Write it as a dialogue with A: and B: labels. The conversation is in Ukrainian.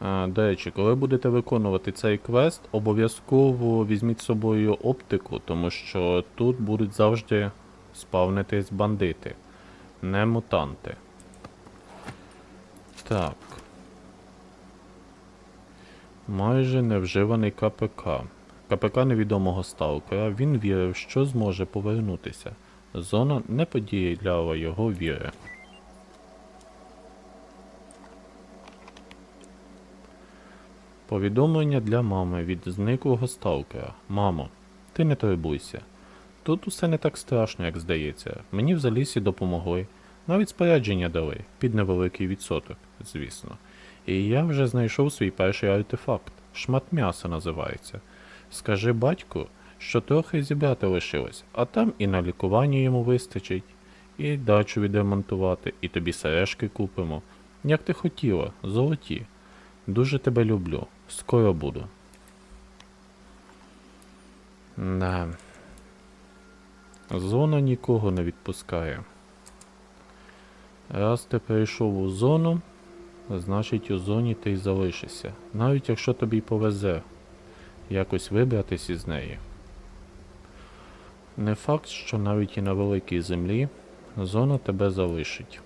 A: А, До речі, коли будете виконувати цей квест, обов'язково візьміть з собою оптику, тому що тут будуть завжди спавнитись бандити, не мутанти. Так. Майже невживаний КПК. КПК невідомого сталкера. Він вірив, що зможе повернутися. Зона не подіяла його віри. Повідомлення для мами від зниклого сталкера. Мамо, ти не турбуйся. Тут усе не так страшно, як здається. Мені в залісі допомогли. Навіть спорядження дали, під невеликий відсоток, звісно. І я вже знайшов свій перший артефакт. Шмат м'яса називається. Скажи батьку, що трохи зібрати лишилось, а там і на лікування йому вистачить, і дачу відремонтувати, і тобі сережки купимо. Як ти хотіла, золоті. Дуже тебе люблю. Скоро буду. Да. Зона нікого не відпускає. Раз ти прийшов у зону, значить у зоні ти й залишишся. Навіть якщо тобі повезе якось вибратись із неї. Не факт, що навіть і на великій землі зона тебе залишить.